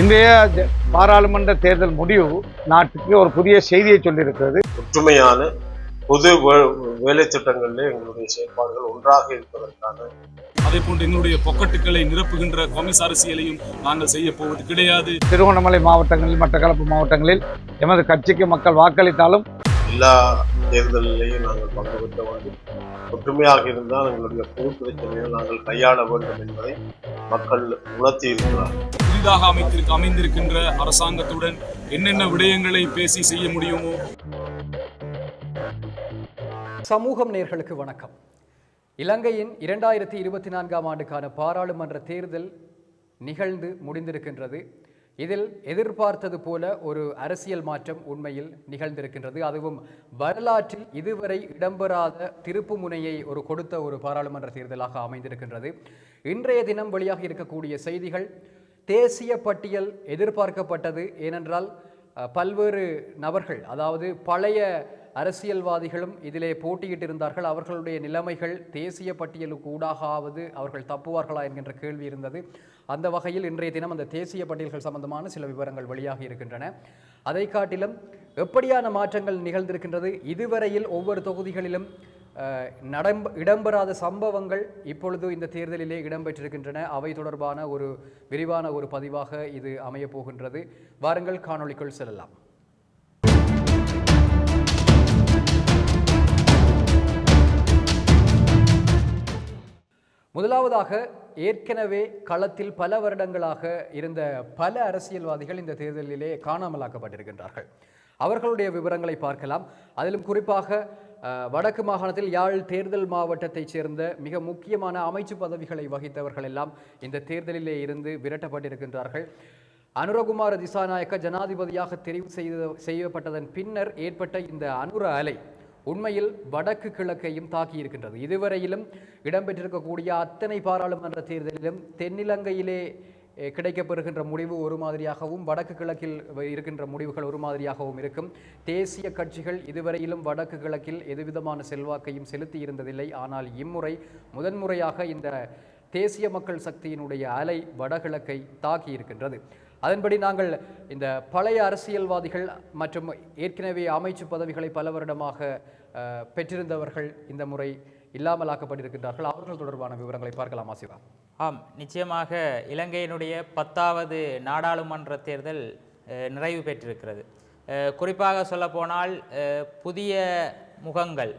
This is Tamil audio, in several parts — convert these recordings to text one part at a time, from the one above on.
இன்றைய பாராளுமன்ற தேர்தல் முடிவு நாட்டுக்கு ஒரு புதிய செய்தியை சொல்லியிருக்கிறது. ஒற்றுமையான பொது வேலை திட்டங்களிலே எங்களுடைய செயற்பாடுகள் ஒன்றாக இருப்பதற்கான அதே போன்று எங்களுடைய பொக்கட்டுகளை நிரப்புகின்ற கொமிஸ் அரசியலையும் நாங்கள் செய்ய போவது கிடையாது. திருவண்ணாமலை மாவட்டங்களில் மட்டக்களப்பு மாவட்டங்களில் எமது கட்சிக்கு மக்கள் வாக்களித்தாலும் எல்லா தேர்தலிலேயும் நாங்கள் பங்கு பெற்ற வேண்டும் ஒற்றுமையாக இருந்தால் எங்களுடைய பொது பிரச்சனையை நாங்கள் கையாள வேண்டும் என்பதை மக்கள் உணர்த்தி இருக்கிறார் புதிதாக அமைத்திருக்க அமைந்திருக்கின்ற அரசாங்கத்துடன் என்னென்ன விடயங்களை பேசி செய்ய முடியுமோ? சமூகம் நேர்களுக்கு வணக்கம். இலங்கையின் இரண்டாயிரத்தி இருபத்தி நான்காம் ஆண்டுக்கான பாராளுமன்ற தேர்தல் நிகழ்ந்து முடிந்திருக்கின்றது. இதில் எதிர்பார்த்தது போல ஒரு அரசியல் மாற்றம் உண்மையில் நிகழ்ந்திருக்கின்றது. அதுவும் வரலாற்றில் இதுவரை இடம்பெறாத திருப்பு முனையை ஒரு கொடுத்த ஒரு பாராளுமன்ற தேர்தலாக அமைந்திருக்கின்றது. இன்றைய தினம் வெளியாக இருக்கக்கூடிய செய்திகள் தேசிய பட்டியல் எதிர்பார்க்கப்பட்டது. ஏனென்றால் பல்வேறு நபர்கள் அதாவது பழைய அரசியல்வாதிகளும் இதிலே போட்டியிட்டிருந்தார்கள். அவர்களுடைய நிலைமைகள் தேசிய பட்டியலுக்கு ஊடாகாவது அவர்கள் தப்புவார்களா என்கின்ற கேள்வி இருந்தது. அந்த வகையில் இன்றைய தினம் அந்த தேசிய பட்டியல்கள் சம்பந்தமான சில விவரங்கள் வெளியாகி இருக்கின்றன. அதை காட்டிலும் எப்படியான மாற்றங்கள் நிகழ்ந்திருக்கின்றது? இதுவரையில் ஒவ்வொரு தொகுதிகளிலும் அஹ், நடம்ப இடம்பெறாத சம்பவங்கள் இப்பொழுது இந்த தேர்தலிலே இடம்பெற்றிருக்கின்றன. அவை தொடர்பான ஒரு விரிவான ஒரு பதிவாக இது அமையப் போகின்றது. வாருங்கள் காணொளிக்குள் செல்லலாம். முதலாவதாக ஏற்கனவே களத்தில் பல வருடங்களாக இருந்த பல அரசியல்வாதிகள் இந்த தேர்தலிலே காணாமலாக்கப்பட்டிருக்கின்றார்கள். அவர்களுடைய விவரங்களை பார்க்கலாம். அதிலும் குறிப்பாக வடக்கு மாகாணத்தில் யாழ் தேர்தல் மாவட்டத்தைச் சேர்ந்த மிக முக்கியமான அமைச்சு பதவிகளை வகித்தவர்கள் எல்லாம் இந்த தேர்தலிலே இருந்து விரட்டப்பட்டிருக்கின்றார்கள். அனுரகுமார திசாநாயக்க ஜனாதிபதியாக தெரிவு செய்த செய்யப்பட்டதன் பின்னர் ஏற்பட்ட இந்த அனுர அலை உண்மையில் வடக்கு கிழக்கையும் தாக்கியிருக்கின்றது. இதுவரையிலும் இடம்பெற்றிருக்கக்கூடிய அத்தனை பாராளுமன்ற தேர்தலிலும் தென்னிலங்கையிலே கிடைக்கப்பெறுகின்ற முடிவு ஒரு மாதிரியாகவும் வடக்கு கிழக்கில் இருக்கின்ற முடிவுகள் ஒரு மாதிரியாகவும் இருக்கும். தேசிய கட்சிகள் இதுவரையிலும் வடக்கு கிழக்கில் எதுவிதமான செல்வாக்கையும் செலுத்தி இருந்ததில்லை ஆனால் இம்முறை முதன்முறையாக இந்த தேசிய மக்கள் சக்தியினுடைய அலை வடகிழக்கை தாக்கி இருக்கின்றது அதன்படி நாங்கள் இந்த பழைய அரசியல்வாதிகள் மற்றும் ஏற்கனவே அமைச்சு பதவிகளை பல வருடமாக பெற்றிருந்தவர்கள் இந்த முறை இல்லாமலாக்கப்பட்டிருக்கின்றார்கள். அவர்கள் தொடர்பான விவரங்களை பார்க்கலாமா சிவா? ஆம். நிச்சயமாக இலங்கையினுடைய பத்தாவது நாடாளுமன்ற தேர்தல் நிறைவு பெற்றிருக்கிறது. குறிப்பாக சொல்லப்போனால் புதிய முகங்கள்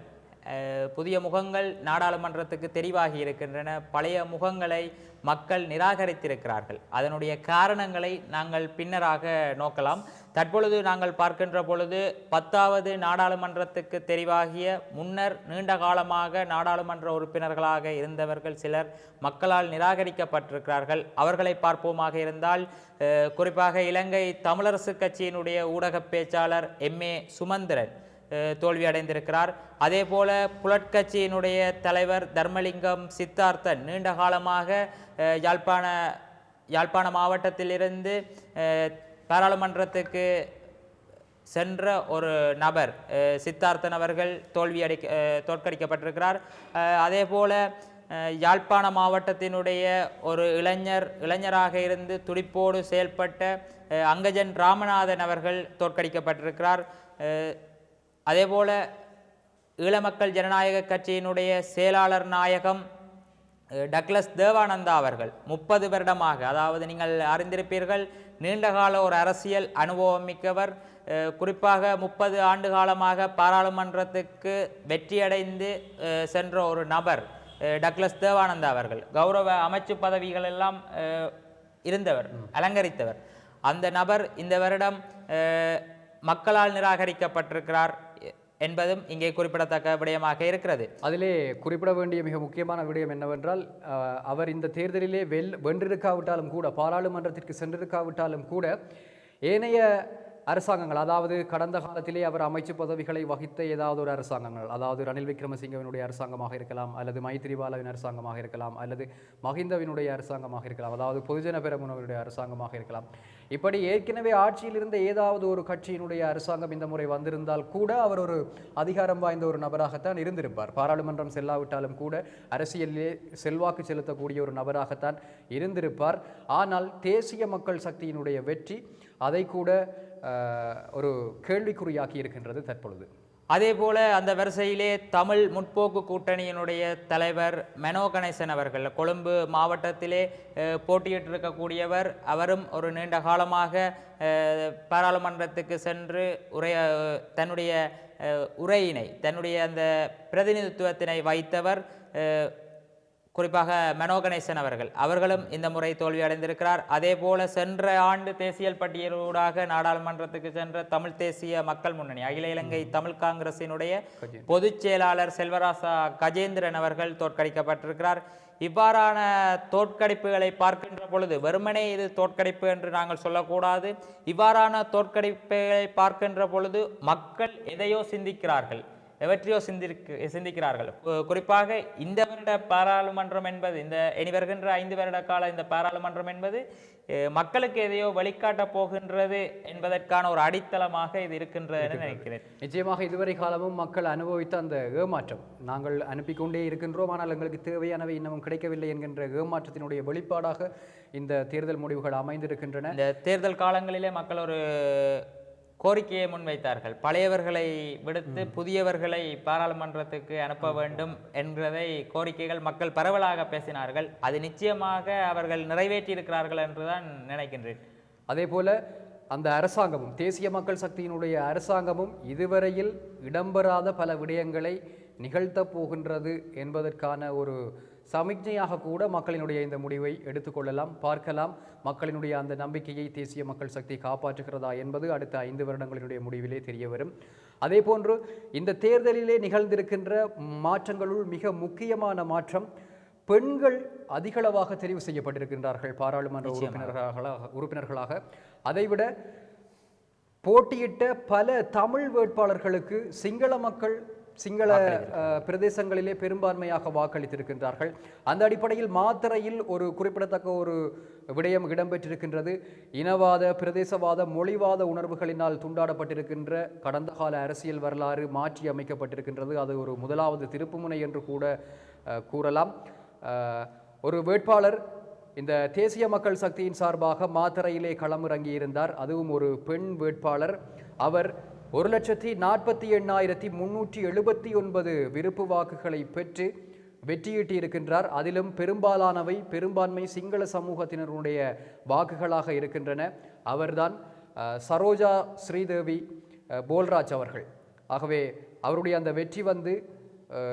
புதிய முகங்கள் நாடாளுமன்றத்துக்கு தெரிவாகி இருக்கின்றன. பழைய முகங்களை மக்கள் நிராகரித்திருக்கிறார்கள். அதனுடைய காரணங்களை நாங்கள் பின்னராக நோக்கலாம். தற்பொழுது நாங்கள் பார்க்கின்ற பொழுது பத்தாவது நாடாளுமன்றத்துக்கு தெரிவாகிய முன்னர் நீண்ட காலமாக நாடாளுமன்ற உறுப்பினர்களாக இருந்தவர்கள் சிலர் மக்களால் நிராகரிக்கப்பட்டிருக்கிறார்கள். அவர்களை பார்ப்போமாக இருந்தால் குறிப்பாக இலங்கை தமிழரசு கட்சியினுடைய ஊடக பேச்சாளர் எம்ஏ சுமந்திரன் தோல்வி அடைந்திருக்கிறார் அதே போல புலட்கட்சியினுடைய தலைவர் தர்மலிங்கம் சித்தார்த்தன் நீண்ட காலமாக யாழ்ப்பாண யாழ்ப்பாண மாவட்டத்திலிருந்து பாராளுமன்றத்துக்கு சென்ற ஒரு நபர் சித்தார்த்தன் அவர்கள் தோல்வி அடை தோற்கடிக்கப்பட்டிருக்கிறார். அதே போல யாழ்ப்பாண மாவட்டத்தினுடைய ஒரு இளைஞர் இளைஞராக இருந்து துடிப்போடு செயல்பட்ட அங்கஜன் ராமநாதன் அவர்கள் தோற்கடிக்கப்பட்டிருக்கிறார். அஹ், அதே போல ஈழமக்கள் ஜனநாயக கட்சியினுடைய செயலாளர் நாயகம் டக்ளஸ் தேவானந்தா அவர்கள். முப்பது வருடமாக அதாவது நீங்கள் அறிந்திருப்பீர்கள் நீண்டகால ஒரு அரசியல் அனுபவம் மிக்கவர். குறிப்பாக முப்பது ஆண்டு காலமாக பாராளுமன்றத்துக்கு வெற்றியடைந்து சென்ற ஒரு நபர் டக்ளஸ் தேவானந்தா அவர்கள். கௌரவ அமைச்சு பதவிகள் எல்லாம் இருந்தவர் அலங்கரித்தவர். அந்த நபர் இந்த வருடம் மக்களால் நிராகரிக்கப்பட்டிருக்கிறார். என்பதும் இங்கே குறிப்பிடத்தக்க விடயமாக இருக்கிறது. அதிலே குறிப்பிட வேண்டிய மிக முக்கியமான விடயம் என்னவென்றால் அவர் இந்த தேர்தலிலே வெல் வென்றிருக்காவிட்டாலும் கூட பாராளுமன்றத்திற்கு சென்றிருக்காவிட்டாலும் கூட ஏனைய அரசாங்கங்கள் அதாவது கடந்த காலத்திலே அவர் அமைச்சு பதவிகளை வகித்த ஏதாவது ஒரு அரசாங்கங்கள் அதாவது ரணில் விக்ரமசிங்கவினுடைய அரசாங்கமாக இருக்கலாம் அல்லது மைத்திரிபாலவின் அரசாங்கமாக இருக்கலாம் அல்லது மஹிந்தவினுடைய அரசாங்கமாக இருக்கலாம் அதாவது பொதுஜன பெரமுனவருடைய அரசாங்கமாக இருக்கலாம். இப்படி ஏற்கனவே ஆட்சியில் இருந்த ஏதாவது ஒரு கட்சியினுடைய அரசாங்கம் இந்த முறை வந்திருந்தால் கூட அவர் ஒரு அதிகாரம் வாய்ந்த ஒரு நபராகத்தான் இருந்திருப்பார். பாராளுமன்றம் செல்லாவிட்டாலும் கூட அரசியலிலே செல்வாக்கு செலுத்தக்கூடிய ஒரு நபராகத்தான் இருந்திருப்பார். ஆனால் தேசிய மக்கள் சக்தியினுடைய வெற்றி அதை கூட ஒரு கேள்விக்குறியாக்கி இருக்கின்றது தற்பொழுது. அதே போல் அந்த வரிசையிலே தமிழ் முற்போக்கு கூட்டணியினுடைய தலைவர் மெனோ கணேசன் அவர்கள் கொழும்பு மாவட்டத்திலே போட்டியிட்டிருக்கக்கூடியவர். அவரும் ஒரு நீண்ட காலமாக பாராளுமன்றத்துக்கு சென்று உரைய தன்னுடைய உரையினை தன்னுடைய அந்த பிரதிநிதித்துவத்தினை வைத்தவர். குறிப்பாக மனோ கணேசன் அவர்கள். அவர்களும் இந்த முறை தோல்வி அடைந்திருக்கிறார். அதே போல சென்ற ஆண்டு தேசியல் பட்டியலூடாக நாடாளுமன்றத்துக்கு சென்ற தமிழ் தேசிய மக்கள் முன்னணி அகில இலங்கை தமிழ் காங்கிரசினுடைய பொதுச் செயலாளர் செல்வராசா கஜேந்திரன் அவர்கள் தோற்கடிக்கப்பட்டிருக்கிறார். இவ்வாறான தோற்கடிப்புகளை பார்க்கின்ற பொழுது வெறுமனே இது தோற்கடிப்பு என்று நாங்கள் சொல்லக்கூடாது. இவ்வாறான தோற்கடிப்புகளை பார்க்கின்ற பொழுது மக்கள் எதையோ சிந்திக்கிறார்கள். எவற்றையோ சிந்திருக்கு சிந்திக்கிறார்கள். குறிப்பாக இந்த வருட பாராளுமன்றம் என்பது இந்த இனி வருகின்ற ஐந்து வருட கால இந்த பாராளுமன்றம் என்பது மக்களுக்கு எதையோ வழிகாட்டப் போகின்றது என்பதற்கான ஒரு அடித்தளமாக இது இருக்கின்றது என நினைக்கிறேன். நிச்சயமாக இதுவரை காலமும் மக்கள் அனுபவித்த அந்த ஏமாற்றம். நாங்கள் அனுப்பி கொண்டே இருக்கின்றோம் ஆனால் எங்களுக்கு தேவையானவை இன்னமும் கிடைக்கவில்லை என்கின்ற ஏமாற்றத்தினுடைய வெளிப்பாடாக இந்த தேர்தல் முடிவுகள் அமைந்திருக்கின்றன. இந்த தேர்தல் காலங்களிலே மக்கள் ஒரு கோரிக்கையை முன்வைத்தார்கள். பழையவர்களை விடுத்து புதியவர்களை பாராளுமன்றத்துக்கு அனுப்ப வேண்டும் என்கிறதை கோரிக்கைகள் மக்கள் பரவலாக பேசினார்கள். அது நிச்சயமாக அவர்கள் நிறைவேற்றியிருக்கிறார்கள் என்றுதான் நினைக்கின்றேன். அதே போல அந்த அரசாங்கமும் தேசிய மக்கள் சக்தியினுடைய அரசாங்கமும் இதுவரையில் இடம்பெறாத பல விடயங்களை நிகழ்த்தப் போகின்றது என்பதற்கான ஒரு சமிக்ஞையாக கூட மக்களினுடைய இந்த முடிவை எடுத்துக்கொள்ளலாம் பார்க்கலாம். மக்களினுடைய அந்த நம்பிக்கையை தேசிய மக்கள் சக்தி காப்பாற்றுகிறதா என்பது அடுத்த ஐந்து வருடங்களினுடைய முடிவிலே தெரிய வரும் அதே போன்று இந்த தேர்தலிலே நிகழ்ந்திருக்கின்ற மாற்றங்களுள் மிக முக்கியமான மாற்றம் பெண்கள் அதிகளவாக தெரிவு செய்யப்பட்டிருக்கின்றார்கள் பாராளுமன்ற உறுப்பினர்களாக உறுப்பினர்களாக. அதைவிட போட்டியிட்ட பல தமிழ் வேட்பாளர்களுக்கு சிங்கள மக்கள் சிங்கள பிரதேசங்களிலே பெரும்பான்மையாக வாக்களித்திருக்கின்றார்கள். அந்த அடிப்படையில் மாத்தறையில் ஒரு குறிப்பிடத்தக்க ஒரு விடயம் இடம்பெற்றிருக்கின்றது. இனவாத பிரதேசவாத மொழிவாத உணர்வுகளினால் துண்டாடப்பட்டிருக்கின்ற கடந்த கால அரசியல் வரலாறு மாற்றி அமைக்கப்பட்டிருக்கின்றது. அது ஒரு முதலாவது திருப்புமுனை என்று கூட கூறலாம். ஒரு வேட்பாளர் இந்த தேசிய மக்கள் சக்தியின் சார்பாக மாத்தறையிலே களமிறங்கியிருந்தார். அதுவும் ஒரு பெண் வேட்பாளர். அவர் ஒரு லட்சத்தி நாற்பத்தி எண்ணாயிரத்தி முன்னூற்றி எழுபத்தி ஒன்பது விருப்பு வாக்குகளை பெற்று வெற்றியீட்டியிருக்கின்றார். அதிலும் பெரும்பாலானவை பெரும்பான்மை சிங்கள சமூகத்தினருடைய வாக்குகளாக இருக்கின்றன. அவர்தான் சரோஜா ஸ்ரீதேவி போல்ராஜ் அவர்கள். ஆகவே அவருடைய அந்த வெற்றி வந்து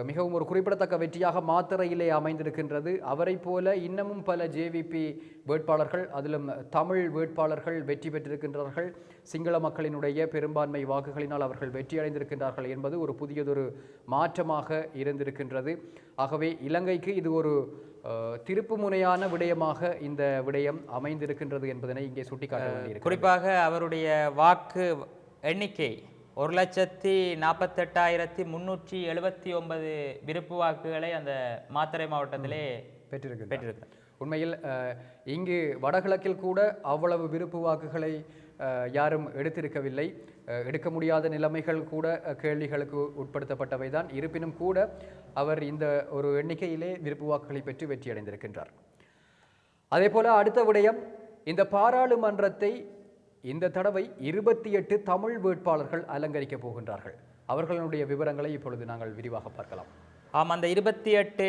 மிகவும் ஒரு குறிப்பிடத்தக்க வெற்றியாக மாத்தறையிலே அமைந்திருக்கின்றது. அவரைப் போல இன்னமும் பல ஜேவிபி வேட்பாளர்கள் அதிலும் தமிழ் வேட்பாளர்கள் வெற்றி பெற்றிருக்கின்றார்கள். சிங்கள மக்களினுடைய பெரும்பான்மை வாக்குகளினால் அவர்கள் வெற்றி அடைந்திருக்கின்றார்கள் என்பது ஒரு புதியதொரு மாற்றமாக இருந்திருக்கின்றது. ஆகவே இலங்கைக்கு இது ஒரு அஹ், திருப்புமுனையான விடயமாக இந்த விடயம் அமைந்திருக்கின்றது என்பதனை இங்கே சுட்டிக்காட்ட குறிப்பாக அவருடைய வாக்கு எண்ணிக்கை ஒரு லட்சத்தி நாற்பத்தெட்டாயிரத்தி முன்னூற்றி எழுபத்தி ஒன்பது விருப்பு வாக்குகளை அந்த மாத்தறை மாவட்டத்திலே பெற்றிருக்கின்றார் பெற்றிருக்கிறார். உண்மையில் இங்கு வடகிழக்கில் கூட அவ்வளவு விருப்பு வாக்குகளை யாரும் எடுத்திருக்கவில்லை. எடுக்க முடியாத நிலைமைகள் கூட கேள்விகளுக்கு உட்படுத்தப்பட்டவை தான். இருப்பினும் கூட அவர் இந்த ஒரு எண்ணிக்கையிலே விருப்பு வாக்குகளை பெற்று வெற்றியடைந்திருக்கின்றார். அதே போல அடுத்த விடயம் இந்த பாராளுமன்றத்தை இந்த தடவை இருபத்தி எட்டு தமிழ் வேட்பாளர்கள் அலங்கரிக்கப் போகின்றார்கள். அவர்களுடைய விவரங்களை இப்பொழுது நாங்கள் விரிவாக பார்க்கலாம். ஆம் அந்த இருபத்தி எட்டு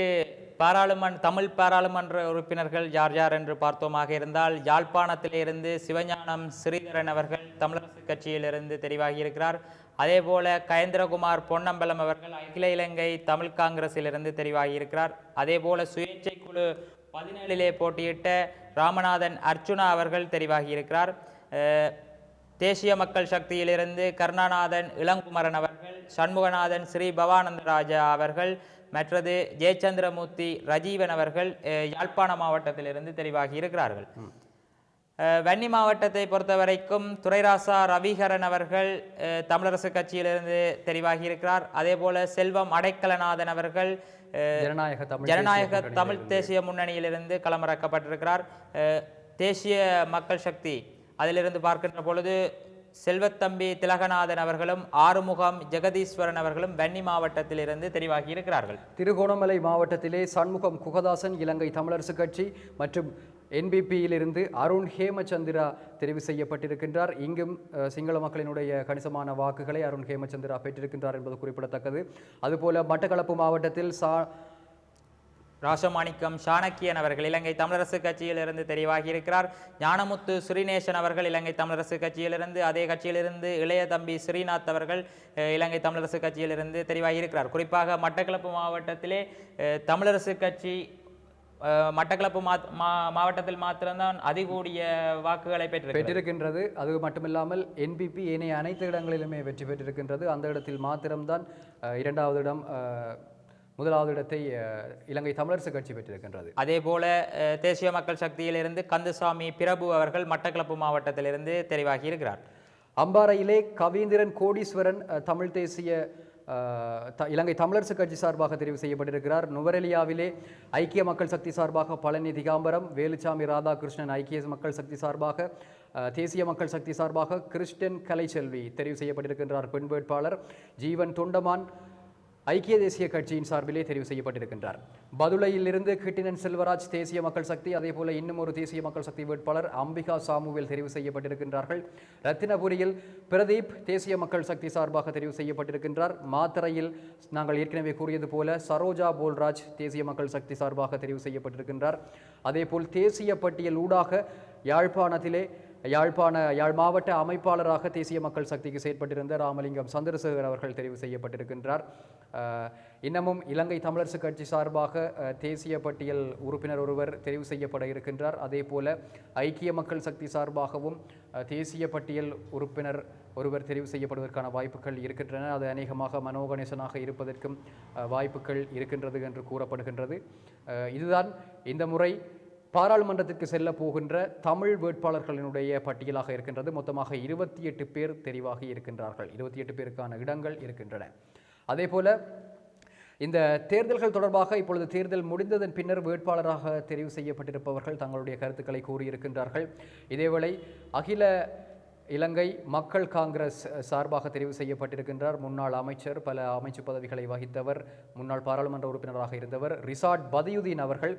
பாராளுமன்ற தமிழ் பாராளுமன்ற உறுப்பினர்கள் யார் யார் என்று பார்த்தோமாக இருந்தால் யாழ்ப்பாணத்திலிருந்து சிவஞானம் ஸ்ரீதரன் அவர்கள் தமிழரசு கட்சியிலிருந்து தெரிவாகியிருக்கிறார். அதே போல கயந்திரகுமார் பொன்னம்பலம் அவர்கள் அகில இலங்கை தமிழ் காங்கிரஸிலிருந்து தெரிவாகியிருக்கிறார். அதே போல சுயேட்சை குழு பதினேழிலே போட்டியிட்ட ராமநாதன் அர்ச்சுனா அவர்கள் தெரிவாகியிருக்கிறார். இருக்கிறார் தேசிய மக்கள் சக்தியிலிருந்து கருணாநாதன் இளங்குமரன் அவர்கள் சண்முகநாதன் ஸ்ரீ பவானந்த ராஜா அவர்கள் மற்றது ஜெயச்சந்திரமூர்த்தி ரஜீவன் அவர்கள் யாழ்ப்பாண மாவட்டத்திலிருந்து தெரிவாகி இருக்கிறார்கள். வன்னி மாவட்டத்தை பொறுத்த வரைக்கும் துரைராசா ரவிகரன் அவர்கள் தமிழரசு கட்சியிலிருந்து தெரிவாகி இருக்கிறார். அதே போல செல்வம் அடைக்கலநாதன் அவர்கள் ஜனநாயக தமிழ் தேசிய தமிழ் தேசிய முன்னணியிலிருந்து களமிறக்கப்பட்டிருக்கிறார். தேசிய மக்கள் சக்தி அதிலிருந்து பார்க்கின்ற பொழுது செல்வத்தம்பி திலகநாதன் அவர்களும் ஆறுமுகம் ஜெகதீஸ்வரன் அவர்களும் வன்னி மாவட்டத்திலிருந்து தெரிவாகி இருக்கிறார்கள். திருகோணமலை மாவட்டத்திலே சண்முகம் குகதாசன் இலங்கை தமிழரசு கட்சி மற்றும் என்பிபியிலிருந்து அருண் ஹேமச்சந்திரா தெரிவு செய்யப்பட்டிருக்கின்றார். இங்கும் சிங்கள மக்களினுடைய கணிசமான வாக்குகளை அருண் ஹேமச்சந்திரா பெற்றிருக்கின்றார் என்பது குறிப்பிடத்தக்கது. அதுபோல மட்டக்களப்பு மாவட்டத்தில் சா ராசமாணிக்கம் சாணக்கியன் அவர்கள் இலங்கை தமிழரசு கட்சியிலிருந்து தெரிவாகியிருக்கிறார். ஞானமுத்து ஸ்ரீநேசன் அவர்கள் இலங்கை தமிழரசு கட்சியிலிருந்து அதே கட்சியிலிருந்து இளைய தம்பி ஸ்ரீநாத் அவர்கள் இலங்கை தமிழரசு கட்சியிலிருந்து தெரிவாகியிருக்கிறார். குறிப்பாக மட்டக்களப்பு மாவட்டத்திலே தமிழரசு கட்சி மட்டக்களப்பு மா- மாவட்டத்தில் மாத்திரம்தான் அதிகூடிய வாக்குகளை பெற்று பெற்றிருக்கின்றது. அது மட்டுமில்லாமல் என்பிபி ஏனைய அனைத்து இடங்களிலுமே வெற்றி பெற்றிருக்கின்றது. அந்த இடத்தில் மாத்திரம்தான் இரண்டாவது இடம் முதலாவது இடத்தை இலங்கை தமிழரசு கட்சி பெற்றிருக்கின்றது. அதே போல தேசிய மக்கள் சக்தியிலிருந்து கந்தசாமி பிரபு அவர்கள் மட்டக்களப்பு மாவட்டத்திலிருந்து தெரிவாகி இருக்கிறார். அம்பாறையிலே கவீந்திரன் கோடீஸ்வரன் தமிழ் தேசிய இலங்கை தமிழரசு கட்சி சார்பாக தெரிவு செய்யப்பட்டிருக்கிறார். நுவரெலியாவிலே ஐக்கிய மக்கள் சக்தி சார்பாக பழனி திகாம்பரம் வேலுச்சாமி ராதாகிருஷ்ணன் ஐக்கிய மக்கள் சக்தி சார்பாக தேசிய மக்கள் சக்தி சார்பாக கிறிஸ்டன் கலைச்செல்வி தெரிவு செய்யப்பட்டிருக்கின்றார். பெண் வேட்பாளர் ஜீவன் தொண்டமான் ஐக்கிய தேசிய கட்சியின் சார்பிலே தெரிவு செய்யப்பட்டிருக்கின்றார். பதுளையிலிருந்து கிட்டினன் செல்வராஜ் தேசிய மக்கள் சக்தி அதேபோல இன்னும் ஒரு தேசிய மக்கள் சக்தி வேட்பாளர் அம்பிகா சாமுவேல் தெரிவு செய்யப்பட்டிருக்கின்றார்கள். ரத்தினபுரியில் பிரதீப் தேசிய மக்கள் சக்தி சார்பாக தெரிவு செய்யப்பட்டிருக்கின்றார். மாத்திரையில் நாங்கள் ஏற்கனவே கூறியது போல சரோஜா போல்ராஜ் தேசிய மக்கள் சக்தி சார்பாக தெரிவு செய்யப்பட்டிருக்கின்றார். அதேபோல் தேசிய பட்டியல் ஊடாக யாழ்ப்பாணத்திலே யாழ்ப்பாண யாழ் மாவட்ட அமைப்பாளராக தேசிய மக்கள் சக்திக்கு செயற்பட்டிருந்த ராமலிங்கம் சந்திரசேகர் அவர்கள் தெரிவு செய்யப்பட்டிருக்கின்றார். இன்னமும் இலங்கை தமிழரசு கட்சி சார்பாக தேசிய பட்டியல் உறுப்பினர் ஒருவர் தெரிவு செய்யப்பட இருக்கின்றார். அதே போல ஐக்கிய மக்கள் சக்தி சார்பாகவும் தேசிய பட்டியல் உறுப்பினர் ஒருவர் தெரிவு செய்யப்படுவதற்கான வாய்ப்புகள் இருக்கின்றன. அது அநேகமாக மனோகணேசனாக இருப்பதற்கும் வாய்ப்புகள் இருக்கின்றது என்று கூறப்படுகின்றது. இதுதான் இந்த முறை பாராளுமன்றத்திற்கு செல்ல போகின்ற தமிழ் வேட்பாளர்களினுடைய பட்டியலாக இருக்கின்றது. மொத்தமாக இருபத்தி எட்டு பேர் தெரிவாகி இருக்கின்றார்கள். இருபத்தி எட்டு பேருக்கான இடங்கள் இருக்கின்றன. அதே போல இந்த தேர்தல்கள் தொடர்பாக இப்பொழுது தேர்தல் முடிந்ததன் பின்னர் வேட்பாளராக தெரிவு செய்யப்பட்டிருப்பவர்கள் தங்களுடைய கருத்துக்களை கூறியிருக்கின்றார்கள். இதேவேளை அகில இலங்கை மக்கள் காங்கிரஸ் சார்பாக தெரிவு செய்யப்பட்டிருக்கின்றார். முன்னாள் அமைச்சர் பல அமைச்சு பதவிகளை வகித்தவர் முன்னாள் பாராளுமன்ற உறுப்பினராக இருந்தவர் ரிசார்ட் பதியுதீன் அவர்கள்.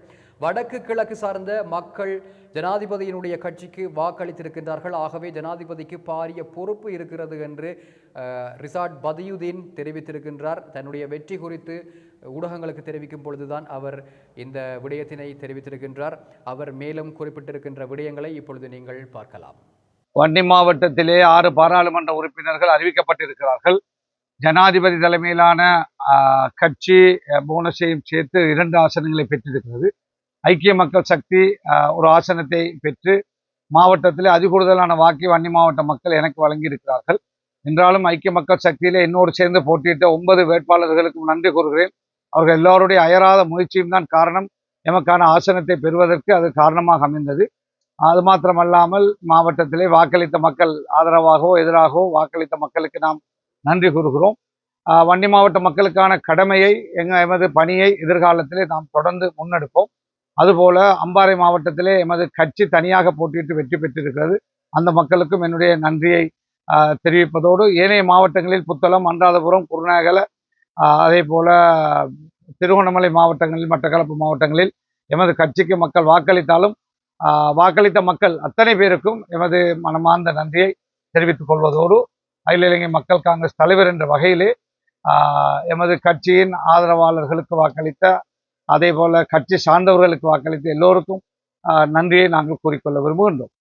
வடக்கு கிழக்கு சார்ந்த மக்கள் ஜனாதிபதியினுடைய கட்சிக்கு வாக்களித்திருக்கின்றார்கள். ஆகவே ஜனாதிபதிக்கு பாரிய பொறுப்பு இருக்கிறது என்று ரிசார்ட் பதியுதீன் தெரிவித்திருக்கின்றார். தன்னுடைய வெற்றி குறித்து ஊடகங்களுக்கு தெரிவிக்கும் பொழுதுதான் அவர் இந்த விடயத்தினை தெரிவித்திருக்கின்றார். அவர் மேலும் குறிப்பிட்டிருக்கின்ற விடயங்களை இப்பொழுது நீங்கள் பார்க்கலாம். வன்னி மாவட்டத்திலே ஆறு பாராளுமன்ற உறுப்பினர்கள் அறிவிக்கப்பட்டிருக்கிறார்கள். ஜனாதிபதி தலைமையிலான கட்சி போனஸையும் சேர்த்து இரண்டு ஆசனங்களை பெற்றிருக்கிறது. ஐக்கிய மக்கள் சக்தி ஒரு ஆசனத்தை பெற்று மாவட்டத்தில் அதிகூடுதலான வாக்கை வன்னி மாவட்ட மக்கள் எனக்கு வழங்கியிருக்கிறார்கள். என்றாலும் ஐக்கிய மக்கள் சக்தியிலே என்னோடு சேர்ந்து போட்டியிட்ட ஒன்பது வேட்பாளர்களுக்கும் நன்றி கூறுகிறேன். அவர்கள் எல்லோருடைய அயராத முயற்சியும் தான் காரணம். எமக்கான ஆசனத்தை பெறுவதற்கு அது காரணமாக அமைந்தது. அது மாத்திரமல்லாமல் மாவட்டத்திலே வாக்களித்த மக்கள் ஆதரவாகவோ எதிராகவோ வாக்களித்த மக்களுக்கு நாம் நன்றி கூறுகிறோம். வன்னி மாவட்ட மக்களுக்கான கடமையை எங்க எமது பணியை எதிர்காலத்திலே நாம் தொடர்ந்து முன்னெடுப்போம். அதுபோல அம்பாறை மாவட்டத்திலே எமது கட்சி தனியாக போட்டியிட்டு வெற்றி பெற்றிருக்கிறது. அந்த மக்களுக்கும் என்னுடைய நன்றியை தெரிவிப்பதோடு ஏனைய மாவட்டங்களில் புத்தளம் அன்றாதபுரம் குருநாகல அதே போல திருவண்ணாமலை மாவட்டங்களில் மட்டக்களப்பு மாவட்டங்களில் எமது கட்சிக்கு மக்கள் வாக்களித்தாலும் வாக்களித்த மக்கள் அத்தனை பேருக்கும் எமது மனமார்ந்த நன்றியை தெரிவித்துக் கொள்வதோடு அகில இலங்கை மக்கள் காங்கிரஸ் தலைவர் என்ற வகையிலே எமது கட்சியின் ஆதரவாளர்களுக்கு வாக்களித்த அதே போல கட்சி சார்ந்தவர்களுக்கு வாக்களித்த எல்லோருக்கும் நன்றியை நாங்கள் கூறிக்கொள்ள விரும்புகின்றோம்.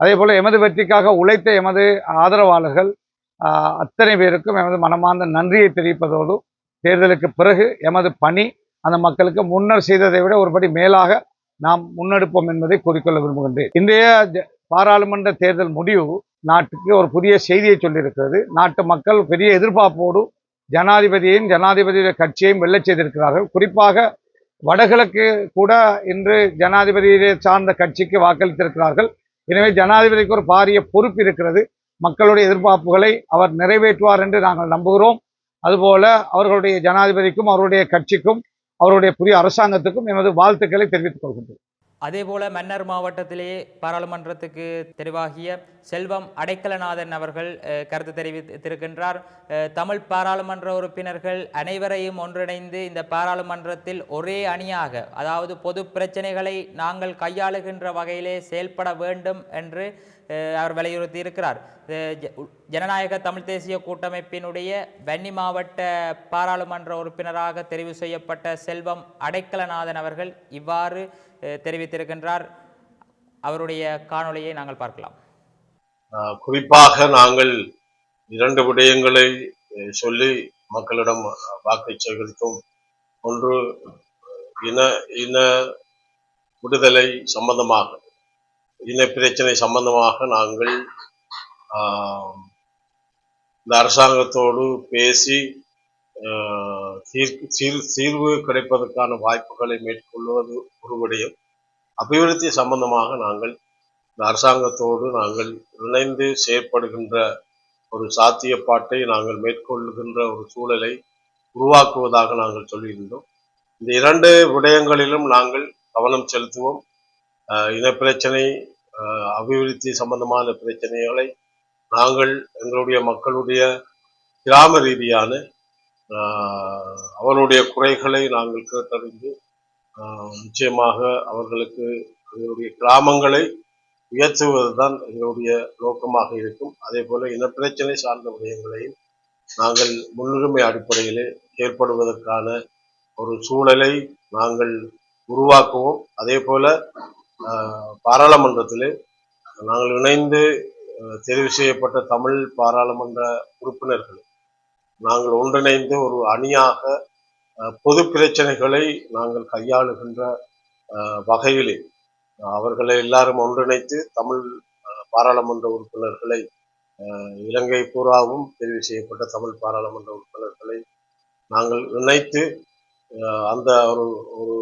அதே போல எமது வெற்றிக்காக உழைத்த எமது ஆதரவாளர்கள் அத்தனை பேருக்கும் எமது மனமார்ந்த நன்றியை தெரிவிப்பதோடு தேர்தலுக்கு பிறகு எமது பணி அந்த மக்களுக்கு முன்னர் செய்ததை விட ஒருபடி மேலாக நாம் முன்னெடுப்போம் என்பதை கூறிக்கொள்ள விரும்புகின்றேன். இன்றைய ஜ- பாராளுமன்ற தேர்தல் முடிவு நாட்டுக்கு ஒரு புதிய செய்தியை சொல்லியிருக்கிறது. நாட்டு மக்கள் பெரிய எதிர்பார்ப்போடு ஜனாதிபதியையும் ஜனாதிபதியுடைய கட்சியையும் வெல்லச் செய்திருக்கிறார்கள். குறிப்பாக வடகிழக்கு கூட இன்று ஜனாதிபதியை சார்ந்த கட்சிக்கு வாக்களித்திருக்கிறார்கள். எனவே ஜனாதிபதிக்கு ஒரு பாரிய பொறுப்பு இருக்கிறது. மக்களுடைய எதிர்பார்ப்புகளை அவர் நிறைவேற்றுவார் என்று நாங்கள் நம்புகிறோம். அதுபோல அவர்களுடைய ஜனாதிபதிக்கும் அவருடைய கட்சிக்கும் அவருடைய புதிய அரசாங்கத்துக்கும் எமது வாழ்த்துக்களை தெரிவித்துக் கொள்கின்றோம். அதேபோல மன்னர் மாவட்டத்திலே பாராளுமன்றத்துக்கு தெரிவாகிய செல்வம் அடைக்கலநாதன் அவர்கள் கருத்து தெரிவித்திருக்கின்றார். தமிழ் பாராளுமன்ற உறுப்பினர்கள் அனைவரையும் ஒன்றிணைந்து இந்த பாராளுமன்றத்தில் ஒரே அணியாக அதாவது பொது பிரச்சனைகளை நாங்கள் கையாளுகின்ற வகையிலே செயல்பட வேண்டும் என்று அவர் வலியுறுத்தி இருக்கிறார் ஜனநாயக தமிழ் தேசிய கூட்டமைப்பினுடைய வன்னி மாவட்ட பாராளுமன்ற உறுப்பினராக தெரிவு செய்யப்பட்ட செல்வம் அடைக்கலநாதன் அவர்கள் இவ்வாறு தெரிவித்திருக்கின்றார். அவருடைய காணொளியை நாங்கள் பார்க்கலாம். ஆஹ் குறிப்பாக நாங்கள் இரண்டு விடயங்களை அஹ், சொல்லி மக்களிடம் வாக்கை சேகரித்தோம். ஒன்று இன இன விடுதலை சம்பந்தமாக இன பிரச்சனை சம்பந்தமாக நாங்கள் ஆஹ், இந்த அரசாங்கத்தோடு பேசி ஆஹ், தீர்வு கிடைப்பதற்கான வாய்ப்புகளை மேற்கொள்வது ஒரு அபிவிருத்தி சம்பந்தமாக நாங்கள் இந்த அரசாங்கத்தோடு நாங்கள் இணைந்து செயற்படுகின்ற ஒரு சாத்தியப்பாட்டை நாங்கள் மேற்கொள்ளுகின்ற ஒரு சூழலை உருவாக்குவதாக நாங்கள் சொல்லியிருந்தோம். இந்த இரண்டு விடயங்களிலும் நாங்கள் கவனம் செலுத்துவோம். ஆஹ் இனப்பிரச்சனை அபிவிருத்தி சம்பந்தமான பிரச்சனைகளை நாங்கள் எங்களுடைய மக்களுடைய கிராம ரீதியான அவருடைய குறைகளை நாங்கள் கேட்டறிந்து நிச்சயமாக அவர்களுக்கு எங்களுடைய கிராமங்களை உயர்த்துவதுதான் எங்களுடைய நோக்கமாக இருக்கும். அதே போல இனப்பிரச்சனை சார்ந்த விடயங்களையும் நாங்கள் முன்னுரிமை அடிப்படையிலே ஏற்படுவதற்கான ஒரு சூழலை நாங்கள் உருவாக்குவோம். அதே போல பாராளுமன்றத்திலே நாங்கள் இணைந்து தெரிவு செய்யப்பட்ட தமிழ் பாராளுமன்ற உறுப்பினர்கள். நாங்கள் ஒன்றிணைந்து ஒரு அணியாக பொது பிரச்சனைகளை நாங்கள் கையாளுகின்ற வகையிலே அவர்களை எல்லாரும் ஒன்றிணைத்து தமிழ் பாராளுமன்ற உறுப்பினர்களை இலங்கை பூராவும் தெரிவு செய்யப்பட்ட தமிழ் பாராளுமன்ற உறுப்பினர்களை நாங்கள் இணைத்து அந்த ஒரு ஒரு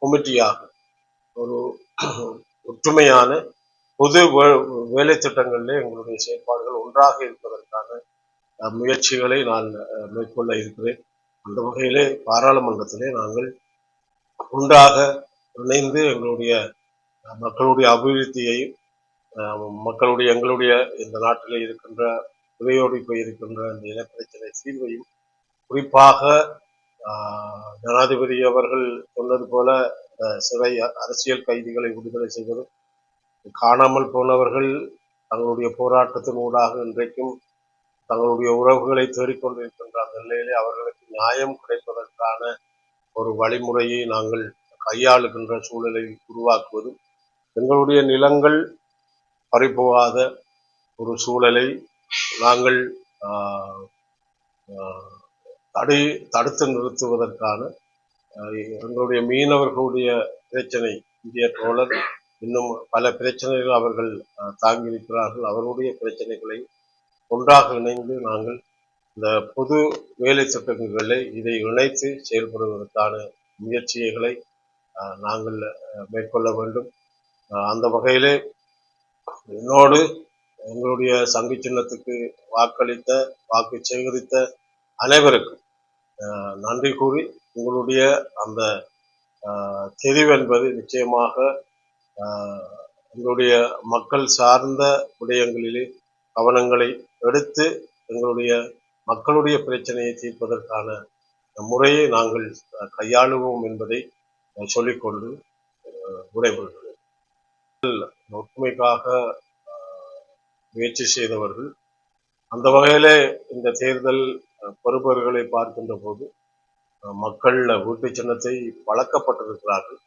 கமிட்டியாக ஒரு ஒற்றுமையான பொது வே- வேலை திட்டங்களிலே எங்களுடைய செயற்பாடுகள் ஒன்றாக இருப்பதற்கான அஹ், முயற்சிகளை நான் மேற்கொள்ள இருக்கிறேன். அந்த வகையிலே பாராளுமன்றத்திலே நாங்கள் ஒன்றாக இணைந்து எங்களுடைய மக்களுடைய அபிவிருத்தியையும் மக்களுடைய எங்களுடைய இந்த நாட்டில் இருக்கின்ற புதையோடி போயிருக்கின்ற இந்த இனப்பிரச்சனை தீர்வையும் குறிப்பாக ஆஹ், ஜனாதிபதி அவர்கள் சொன்னது போல சிறை அரசியல் கைதிகளை விடுதலை செய்வதும் காணாமல் போனவர்கள் தங்களுடைய போராட்டத்தின் ஊடாக இன்றைக்கும் தங்களுடைய உறவுகளை தேடிக்கொண்டிருக்கின்ற அந்த நிலையிலே அவர்களுக்கு நியாயம் கிடைப்பதற்கான ஒரு வழிமுறையை நாங்கள் கையாளுகின்ற சூழலை உருவாக்குவதும் எங்களுடைய நிலங்கள் பறிபோகாத ஒரு சூழலை நாங்கள் ஆஹ், தடை தடுத்து நிறுத்துவதற்கான எங்களுடைய மீனவர்களுடைய பிரச்சனை இந்திய தோழர் இன்னும் பல பிரச்சனைகள் அவர்கள் தாங்கியிருக்கிறார்கள். அவருடைய பிரச்சனைகளை ஒன்றாக இணைந்து நாங்கள் இந்த பொது வேலை சட்டங்களை இதை இணைத்து செயல்படுவதற்கான முயற்சிகளை ஆஹ், நாங்கள் மேற்கொள்ள வேண்டும். அந்த வகையிலே என்னோடு எங்களுடைய சங்கு சின்னத்துக்கு வாக்களித்த வாக்கு சேகரித்த அனைவருக்கும் நன்றி கூறி உங்களுடைய அந்த ஆஹ், தெரிவு என்பது நிச்சயமாக எங்களுடைய மக்கள் சார்ந்த விடயங்களிலே கவனங்களை எடுத்து எங்களுடைய மக்களுடைய பிரச்சனையை தீர்ப்பதற்கான முறையை நாங்கள் அஹ், கையாளுவோம் என்பதை சொல்லிக்கொண்டு அஹ், விடைபெறுகிறேன். ஒற்றுமைக்காக முயற்சி செய்தவர்கள் அந்த வகையிலே இந்த தேர்தல் அஹ், பெறுபவர்களை பார்க்கின்ற போது மக்கள் வீட்டு சின்னத்தை வழக்கப்பட்டிருக்கிறார்கள்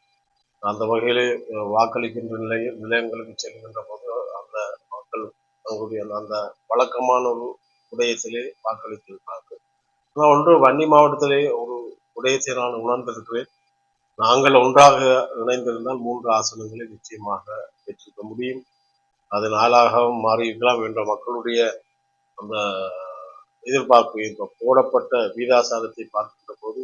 அந்த வகையிலே வாக்களிக்கின்ற நிலைய நிலையங்களுக்கு செல்கின்ற போது அந்த மக்கள் தங்களுடைய அந்த வழக்கமான ஒரு உடையத்திலே வாக்களித்திருக்கிறார்கள் ஆனால் ஒன்று வன்னி மாவட்டத்திலே ஒரு உடையத்தை நான் உணர்ந்திருக்கிறேன். நாங்கள் ஒன்றாக இணைந்திருந்தால் மூன்று ஆசனங்களை நிச்சயமாக பெற்றிருக்க முடியும். அது நாளாகவும் மாறியிருக்கலாம் என்ற மக்களுடைய அந்த எதிர்பார்ப்பு இப்போ போடப்பட்ட வீதாசாரத்தை பார்க்கின்ற போது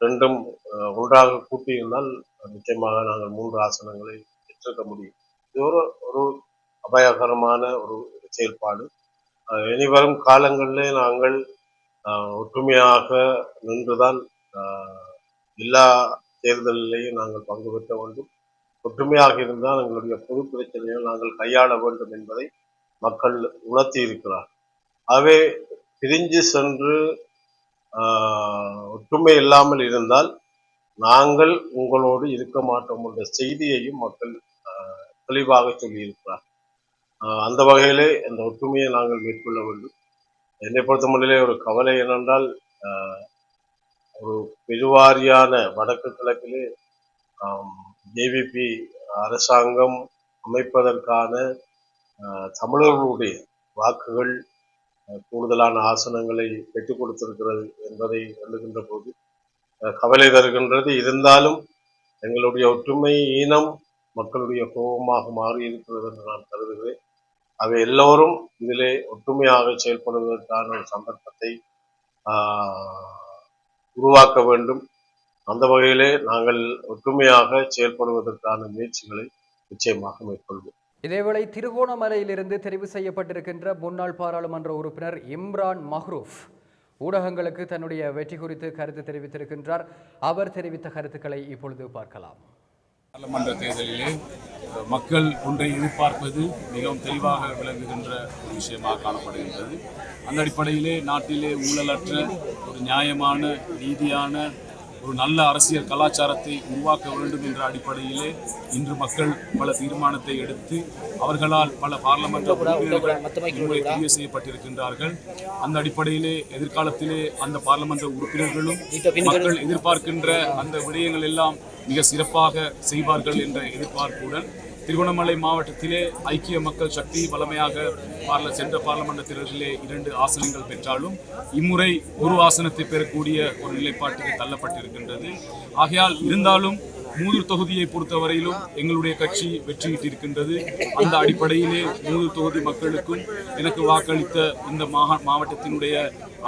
ரெண்டும் அஹ், ஒன்றாக கூட்டியிருந்தால் நிச்சயமாக நாங்கள் மூன்று ஆசனங்களை பெற்றிருக்க முடியும். இது ஒரு ஒரு அபாயகரமான ஒரு செயல்பாடு. இனிவரும் காலங்களிலே நாங்கள் ஒற்றுமையாக நின்றுதான் எல்லா தேர்தலிலேயும் நாங்கள் பங்கு பெற்ற வேண்டும். ஒற்றுமையாக இருந்தால் எங்களுடைய பொது பிரச்சனைகள் நாங்கள் கையாள வேண்டும் என்பதை மக்கள் உணர்த்தி இருக்கிறார். ஆகவே பிரிஞ்சு சென்று ஆஹ், ஒற்றுமை இல்லாமல் இருந்தால் நாங்கள் உங்களோடு இருக்க மாட்டோம் என்ற செய்தியையும் மக்கள் ஆஹ், தெளிவாக சொல்லியிருக்கிறார் ஆஹ், அந்த வகையிலே அந்த ஒற்றுமையை நாங்கள் மேற்கொள்ள வேண்டும். என்னை பொறுத்தமட்டிலே ஒரு கவலை என்னென்றால் ஆஹ், ஒரு பெருவாரியான வடக்கு கிழக்கிலே ஜேவிபி அரசாங்கம் அமைப்பதற்கான தமிழர்களுடைய வாக்குகள் கூடுதலான ஆசனங்களை பெற்றுக் கொடுத்திருக்கிறது என்பதை எழுகின்ற போது கவலை தருகின்றது இருந்தாலும் எங்களுடைய ஒற்றுமை இனம் மக்களுடைய கோபமாக மாறி இருக்கிறது என்று நான் கருதுகிறேன். அவை எல்லோரும் இதிலே ஒற்றுமையாக செயல்படுவதற்கான ஒரு சந்தர்ப்பத்தை ஆஹ், உருவாக்க வேண்டும். அந்த வகையிலே நாங்கள் ஒற்றுமையாக செயல்படுவதற்கான முயற்சிகளை நிச்சயமாக மேற்கொள்வோம். இதேவேளை திருகோணமலையிலிருந்து தெரிவு செய்யப்பட்டிருக்கின்ற முன்னாள் பாராளுமன்ற உறுப்பினர் இம்ரான் மஹ்ரூப் ஊடகங்களுக்கு தன்னுடைய வெற்றி குறித்து கருத்து தெரிவித்திருக்கின்றார். அவர் தெரிவித்த கருத்துக்களை இப்பொழுது பார்க்கலாம். பாராளுமன்ற தேர்தலிலே மக்கள் ஒன்றை எதிர்பார்ப்பது மிகவும் தெளிவாக விளங்குகின்ற ஒரு விஷயமாக காணப்படுகின்றது. அந்த அடிப்படையிலே நாட்டிலே ஊழலற்ற ஒரு நியாயமான நீதியான ஒரு நல்ல அரசியல் கலாச்சாரத்தை உருவாக்க வேண்டும் என்ற அடிப்படையிலே இன்று மக்கள் பல தீர்மானத்தை எடுத்து அவர்களால் பல பாராளுமன்ற உறுப்பினர்கள் இங்கே தெரிவு செய்யப்பட்டிருக்கின்றார்கள். அந்த அடிப்படையிலே எதிர்காலத்திலே அந்த பாராளுமன்ற உறுப்பினர்களும் மக்கள் எதிர்பார்க்கின்ற அந்த விடயங்கள் எல்லாம் மிக சிறப்பாக செய்வார்கள் என்ற எதிர்பார்ப்புடன் திருகோணமலை மாவட்டத்திலே ஐக்கிய மக்கள் சக்தி வளமையாக பார்ல சென்ற பார்லமெண்ட் தேர்தலிலே இரண்டு ஆசனங்கள் பெற்றாலும் இம்முறை ஒரு ஆசனத்தை பெறக்கூடிய ஒரு நிலைப்பாட்டுக்கு தள்ளப்பட்டிருக்கின்றது. ஆகையால் இருந்தாலும் மூதூர் தொகுதியை பொறுத்தவரையிலும் எங்களுடைய கட்சி வெற்றியிட்டிருக்கின்றது. அந்த அடிப்படையிலே மூதூர் தொகுதி மக்களுக்கும் எனக்கு வாக்களித்த இந்த மாவட்டத்தினுடைய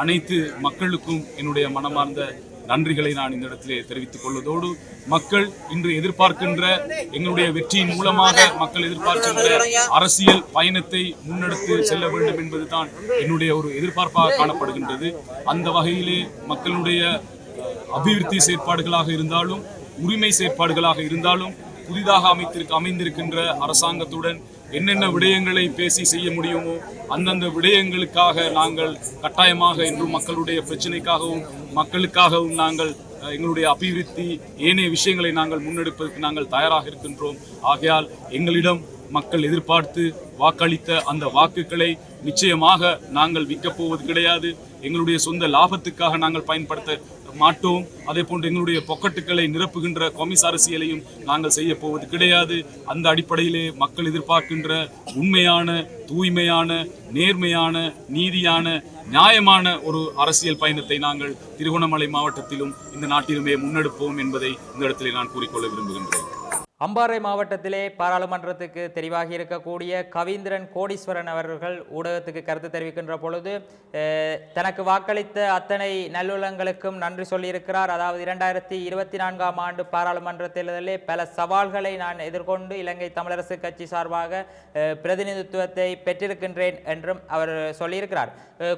அனைத்து மக்களுக்கும் என்னுடைய மனமார்ந்த நன்றிகளை நான் இந்த இடத்திலே தெரிவித்துக் கொள்வதோடு மக்கள் இன்று எதிர்பார்க்கின்ற எங்களுடைய வெற்றியின் மூலமாக மக்கள் எதிர்பார்க்கின்ற அரசியல் பயணத்தை முன்னெடுத்து செல்ல வேண்டும் என்பதுதான் என்னுடைய ஒரு எதிர்பார்ப்பாக காணப்படுகின்றது. அந்த வகையிலே மக்களுடைய அபிவிருத்தி செயற்பாடுகளாக இருந்தாலும் உரிமை செயற்பாடுகளாக இருந்தாலும் புதிதாக அமைத்திருக்க அமைந்திருக்கின்ற அரசாங்கத்துடன் என்னென்ன விடயங்களை பேசி செய்ய முடியுமோ அந்தந்த விடயங்களுக்காக நாங்கள் கட்டாயமாக என்றும் மக்களுடைய பிரச்சனைக்காகவும் மக்களுக்காகவும் நாங்கள் எங்களுடைய அபிவிருத்தி ஏனைய விஷயங்களை நாங்கள் முன்னெடுப்பதற்கு நாங்கள் தயாராக இருக்கின்றோம். ஆகையால் எங்களிடம் மக்கள் எதிர்பார்த்து வாக்களித்த அந்த வாக்குகளை நிச்சயமாக நாங்கள் விற்கப் போவது கிடையாது. எங்களுடைய சொந்த லாபத்துக்காக நாங்கள் பயன்படுத்த மாட்டோம். அதே போன்று எங்களுடைய பொக்கட்டுகளை நிரப்புகின்ற கொமிஸ் அரசியலையும் நாங்கள் செய்ய போவது கிடையாது. அந்த அடிப்படையிலே மக்கள் எதிர்பார்க்கின்ற உண்மையான தூய்மையான நேர்மையான நீதியான நியாயமான ஒரு அரசியல் பயணத்தை நாங்கள் திருகோணமலை மாவட்டத்திலும் இந்த நாட்டிலுமே முன்னெடுப்போம் என்பதை இந்த இடத்திலே நான் கூறிக்கொள்ள விரும்புகின்றேன். அம்பாறை மாவட்டத்திலே பாராளுமன்றத்துக்கு தெரிவாகி இருக்கக்கூடிய கவீந்திரன் கோடீஸ்வரன் அவர்கள் ஊடகத்துக்கு கருத்து தெரிவிக்கின்ற பொழுது தனக்கு வாக்களித்த அத்தனை நல்லுள்ளங்களுக்கும் நன்றி சொல்லியிருக்கிறார். அதாவது இரண்டாயிரத்தி இருபத்தி நான்காம் ஆண்டு பாராளுமன்ற தேர்தலிலே பல சவால்களை நான் எதிர்கொண்டு இலங்கை தமிழரசு கட்சி சார்பாக பிரதிநிதித்துவத்தை பெற்றிருக்கின்றேன் என்றும் அவர் சொல்லியிருக்கிறார்.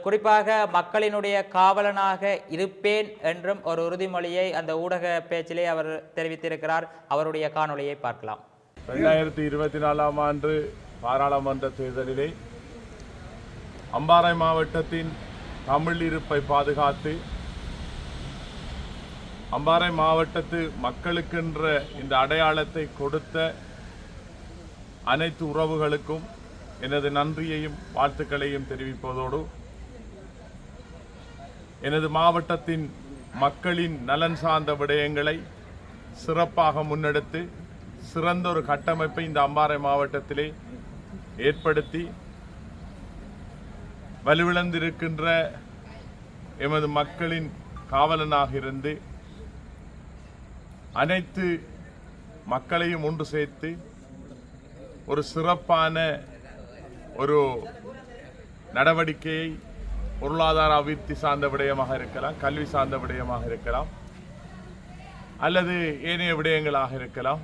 குறிப்பாக மக்களினுடைய காவலனாக இருப்பேன் என்றும் ஒரு உறுதிமொழியை அந்த ஊடக பேச்சிலே அவர் தெரிவித்திருக்கிறார். அவருடைய காணொலியை காணொளியை பார்க்கலாம். ரெண்டாயிரத்தி இருபத்தி நாலாம் ஆண்டு பாராளுமன்ற தேர்தலிலே அம்பாறை மாவட்டத்தின் தமிழ் இருப்பை பாதுகாத்து அம்பாறை மாவட்டத்து மக்களுக்கென்ற இந்த அடையாளத்தை கொடுத்த அனைத்து உறவுகளுக்கும் எனது நன்றியையும் வாழ்த்துக்களையும் தெரிவிப்பதோடு எனது மாவட்டத்தின் மக்களின் நலன் சார்ந்த விடயங்களை சிறப்பாக முன்னெடுத்து சிறந்த ஒரு கட்டமைப்பை இந்த அம்பாறை மாவட்டத்திலே ஏற்படுத்தி வலுவிழந்திருக்கின்ற எமது மக்களின் காவலனாக இருந்து அனைத்து மக்களையும் ஒன்று சேர்த்து ஒரு சிறப்பான ஒரு நடவடிக்கையை பொருளாதார அபிவிருத்தி சார்ந்த விடயமாக இருக்கலாம் கல்வி சார்ந்த விடயமாக இருக்கலாம் அல்லது ஏனைய விடயங்களாக இருக்கலாம்.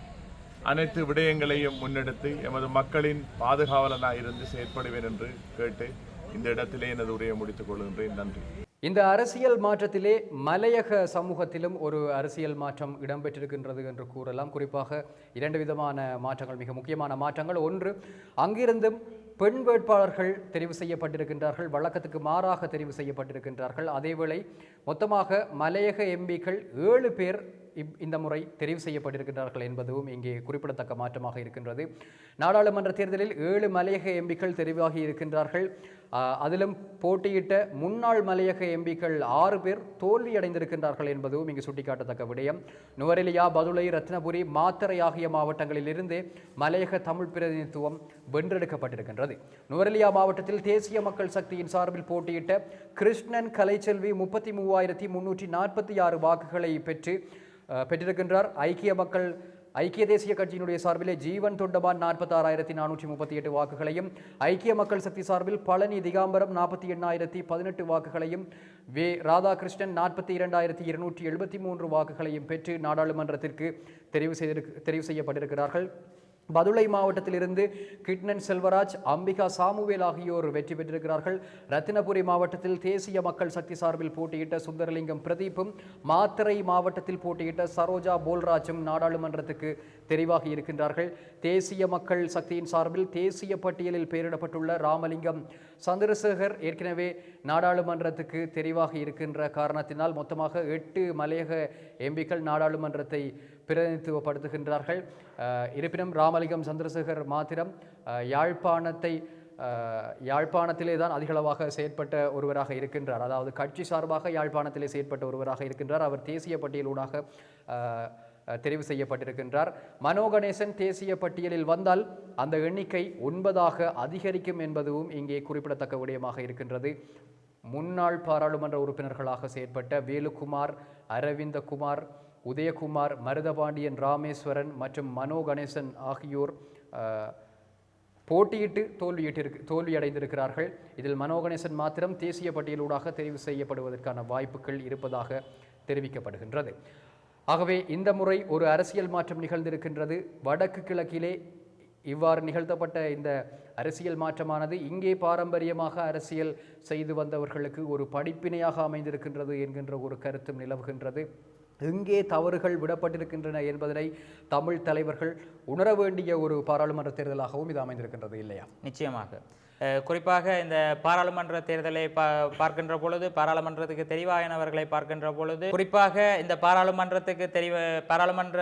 அனைத்து விடயங்களையும் முன்னெடுத்து எமது மக்களின் பாதுகாவலனாக இருந்து செயற்படுவேன் என்று கேட்டு இந்த இடத்திலே எனது உரையை முடித்துக் கொள்கின்றேன். நன்றி. இந்த அரசியல் மாற்றத்திலே மலையக சமூகத்திலும் ஒரு அரசியல் மாற்றம் இடம்பெற்றிருக்கின்றது என்று கூறலாம். குறிப்பாக இரண்டு விதமான மாற்றங்கள் மிக முக்கியமான மாற்றங்கள். ஒன்று அங்கிருந்தும் பெண் வேட்பாளர்கள் தெரிவு செய்யப்பட்டிருக்கின்றார்கள் வழக்கத்துக்கு மாறாக தெரிவு செய்யப்பட்டிருக்கின்றார்கள். அதேவேளை மொத்தமாக மலையக எம்பிக்கள் ஏழு பேர் இந்த முறை தெரிவு செய்யப்பட்டிருக்கின்றார்கள் என்பதும் இங்கே குறிப்பிடத்தக்க மாற்றமாக இருக்கின்றது. நாடாளுமன்ற தேர்தலில் ஏழு மலையக எம்பிக்கள் தெரிவாகி இருக்கின்றார்கள். அதிலும் போட்டியிட்ட முன்னாள் மலையக எம்பிக்கள் ஆறு பேர் தோல்வியடைந்திருக்கின்றார்கள் என்பதும் இங்கு சுட்டிக்காட்டத்தக்க விடயம். நுவரெலியா பதுளை ரத்னபுரி மாத்தரை ஆகிய மாவட்டங்களிலிருந்து மலையக தமிழ் பிரதிநிதித்துவம் வென்றெடுக்கப்பட்டிருக்கின்றது. நுவரெலியா மாவட்டத்தில் தேசிய மக்கள் சக்தியின் சார்பில் போட்டியிட்ட கிருஷ்ணன் கலைச்செல்வி முப்பத்தி மூவாயிரத்தி முன்னூற்றி நாற்பத்தி ஆறு வாக்குகளை பெற்று பெற்றிருக்கின்றார். ஐக்கிய மக்கள் ஐக்கிய தேசிய கட்சியினுடைய சார்பிலே ஜீவன் தொண்டபான் நாற்பத்தாறாயிரத்தி நானூற்றி முப்பத்தி எட்டு வாக்குகளையும் ஐக்கிய மக்கள் சக்தி சார்பில் பழனி திகாம்பரம் நாற்பத்தி எண்ணாயிரத்தி பதினெட்டு வாக்குகளையும் வே ராதாகிருஷ்ணன் நாற்பத்தி இரண்டாயிரத்தி இருநூற்றி எழுபத்தி மூன்று வாக்குகளையும் பெற்று நாடாளுமன்றத்திற்கு தெரிவு செய்திருக்கு தெரிவு செய்யப்பட்டிருக்கிறார்கள். பதுளை மாவட்டத்திலிருந்து கிட்னன் செல்வராஜ் அம்பிகா சாமுவேல் ஆகியோர் வெற்றி பெற்றிருக்கிறார்கள். ரத்தினபுரி மாவட்டத்தில் தேசிய மக்கள் சக்தி சார்பில் போட்டியிட்ட சுந்தரலிங்கம் பிரதீப்பும் மாத்தறை மாவட்டத்தில் போட்டியிட்ட சரோஜா போல்ராஜும் நாடாளுமன்றத்துக்கு தெரிவாகி இருக்கின்றார்கள். தேசிய மக்கள் சக்தியின் சார்பில் தேசிய பட்டியலில் பெயரிடப்பட்டுள்ள ராமலிங்கம் சந்திரசேகர் ஏற்கனவே நாடாளுமன்றத்துக்கு தெரிவாகி இருக்கின்ற காரணத்தினால் மொத்தமாக எட்டு மலையக எம்பிக்கள் நாடாளுமன்றத்தை பிரதிநிதித்துவப்படுத்துகின்றார்கள். இருப்பினும் ராமலிங்கம் சந்திரசேகர் மாத்திரம் யாழ்ப்பாணத்தை யாழ்ப்பாணத்திலே தான் அதிகளவாக செயற்பட்ட ஒருவராக இருக்கின்றார். அதாவது கட்சி சார்பாக யாழ்ப்பாணத்திலே செயற்பட்ட ஒருவராக இருக்கின்றார். அவர் தேசிய பட்டியலூடாக தெரிவு செய்யப்பட்டிருக்கின்றார். மனோகணேசன் தேசிய பட்டியலில் வந்தால் அந்த எண்ணிக்கை ஒன்பதாக அதிகரிக்கும் என்பதும் இங்கே குறிப்பிடத்தக்க விடயமாக இருக்கின்றது. முன்னாள் பாராளுமன்ற உறுப்பினர்களாக செயற்பட்ட வேலுக்குமார் அரவிந்தகுமார் உதயகுமார் மருதபாண்டியன் ராமேஸ்வரன் மற்றும் மனோ கணேசன் ஆகியோர் போட்டியிட்டு தோல்வியிட்டிருக்கு தோல்வியடைந்திருக்கிறார்கள். இதில் மனோகணேசன் மாத்திரம் தேசிய பட்டியலூடாக தெரிவு செய்யப்படுவதற்கான வாய்ப்புகள் இருப்பதாக தெரிவிக்கப்படுகின்றது. ஆகவே இந்த முறை ஒரு அரசியல் மாற்றம் நிகழ்ந்திருக்கின்றது. வடக்கு கிழக்கிலே இவ்வாறு நிகழ்த்தப்பட்ட இந்த அரசியல் மாற்றமானது இங்கே பாரம்பரியமாக அரசியல் செய்து வந்தவர்களுக்கு ஒரு படிப்பினையாக அமைந்திருக்கின்றது என்கின்ற ஒரு கருத்தும் நிலவுகின்றது. எங்கே தவறுகள் விடப்பட்டிருக்கின்றன என்பதனை தமிழ் தலைவர்கள் உணர வேண்டிய ஒரு பாராளுமன்ற தேர்தலாகவும் இது அமைந்திருக்கின்றது இல்லையா? நிச்சயமாக. குறிப்பாக இந்த பாராளுமன்ற தேர்தலை பா பார்க்கின்ற பொழுது பாராளுமன்றத்துக்கு தெரிவாயினவர்களை பார்க்கின்ற பொழுது குறிப்பாக இந்த பாராளுமன்றத்துக்கு தெரிவ பாராளுமன்ற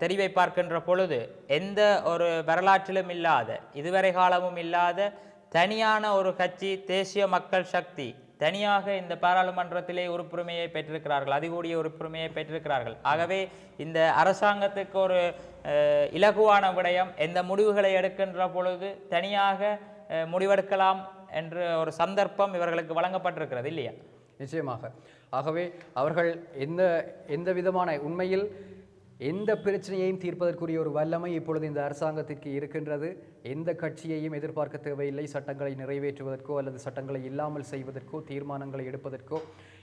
தெரிவை பார்க்கின்ற பொழுது எந்த ஒரு வரலாற்றிலும் இல்லாத இதுவரை காலமும் இல்லாத தனியான ஒரு கட்சி தேசிய மக்கள் சக்தி தனியாக இந்த பாராளுமன்றத்திலே உறுப்புரிமையை பெற்றிருக்கிறார்கள் அதிகூடிய உறுப்புரிமையை பெற்றிருக்கிறார்கள். ஆகவே இந்த அரசாங்கத்துக்கு ஒரு இலகுவான விடயம் எந்த முடிவுகளை எடுக்கின்ற பொழுது தனியாக முடிவெடுக்கலாம் என்ற ஒரு சந்தர்ப்பம் இவர்களுக்கு வழங்கப்பட்டிருக்கிறது இல்லையா? நிச்சயமாக. ஆகவே அவர்கள் எந்த எந்த விதமான உண்மையில் எந்த பிரச்சனையையும் தீர்ப்பதற்குரிய ஒரு வல்லமை இப்பொழுது இந்த அரசாங்கத்திற்கு இருக்கின்றது. எந்த கட்சியையும் எதிர்பார்க்க தேவையில்லை. சட்டங்களை நிறைவேற்றுவதற்கோ அல்லது சட்டங்களை இல்லாமல் செய்வதற்கோ தீர்மானங்களை எடுப்பதற்கோ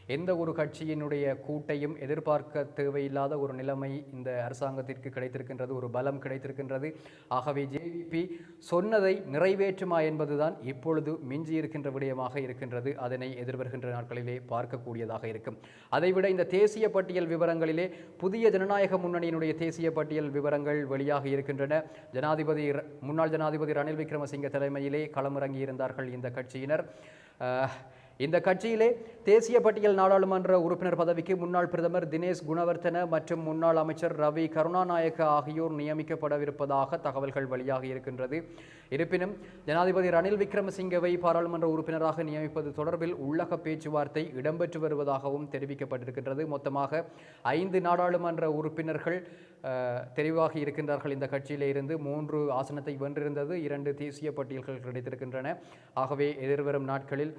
எந்த ஒரு கட்சியினுடைய கூட்டையும் எதிர்பார்க்க தேவையில்லாத ஒரு நிலைமை இந்த அரசாங்கத்திற்கு கிடைத்திருக்கின்றது ஒரு பலம் கிடைத்திருக்கின்றது. ஆகவே ஜேவிபி சொன்னதை நிறைவேற்றுமா என்பதுதான் இப்பொழுது மிஞ்சி இருக்கின்ற விடயமாக இருக்கின்றது. அதனை எதிர்வருகின்ற நாட்களிலே பார்க்கக்கூடியதாக இருக்கும். அதைவிட இந்த தேசிய பட்டியல் விவரங்களிலே புதிய ஜனநாயக முன்னணியினுடைய தேசிய பட்டியல் விவரங்கள் வெளியாக இருக்கின்றன. ஜனாதிபதி ர- முன்னாள் ஜனாதிபதி ரணில் விக்ரமசிங்க தலைமையிலே களமிறங்கி இருந்தார்கள் இந்த கட்சியினர். இந்த கட்சியிலே தேசிய பட்டியல் நாடாளுமன்ற உறுப்பினர் பதவிக்கு முன்னாள் பிரதமர் தினேஷ் குணவர்த்தன மற்றும் முன்னாள் அமைச்சர் ரவி கருணாநாயக்க ஆகியோர் நியமிக்கப்படவிருப்பதாக தகவல்கள் வெளியாகி இருக்கின்றது. இருப்பினும் ஜனாதிபதி ரணில் விக்ரமசிங்கவை பாராளுமன்ற உறுப்பினராக நியமிப்பது தொடர்பில் உள்ளக பேச்சுவார்த்தை இடம்பெற்று வருவதாகவும் தெரிவிக்கப்பட்டிருக்கின்றது. மொத்தமாக ஐந்து நாடாளுமன்ற உறுப்பினர்கள் தெளிவாக தெரிவாகி இருக்கின்றார்கள். இந்த கட்சியிலே இருந்து மூன்று ஆசனத்தை வென்றிருந்தது. இரண்டு தேசிய பட்டியல்கள் கிடைத்திருக்கின்றன. ஆகவே எதிர்வரும் நாட்களில்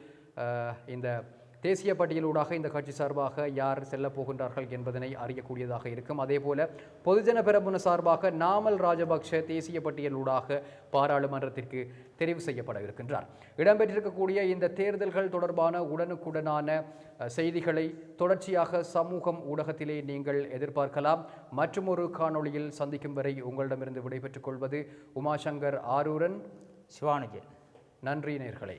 இந்த தேசிய பட்டியலூடாக இந்த கட்சி சார்பாக யார் செல்ல போகின்றார்கள் என்பதனை அறியக்கூடியதாக இருக்கும். அதேபோல பொதுஜன பெரமுன சார்பாக நாமல் ராஜபக்ஷ தேசிய பட்டியலூடாக பாராளுமன்றத்திற்கு தெரிவு செய்யப்பட இருக்கின்றார். இடம்பெற்றிருக்கக்கூடிய இந்த தேர்தல்கள் தொடர்பான உடனுக்குடனான செய்திகளை தொடர்ச்சியாக சமூகம் ஊடகத்திலே நீங்கள் எதிர்பார்க்கலாம். மற்றும் ஒரு காணொளியில் சந்திக்கும் வரை உங்களிடமிருந்து விடைபெற்றுக் கொள்வது உமாசங்கர் ஆரூரன். சிவானுஜன். நன்றி நேர்களே.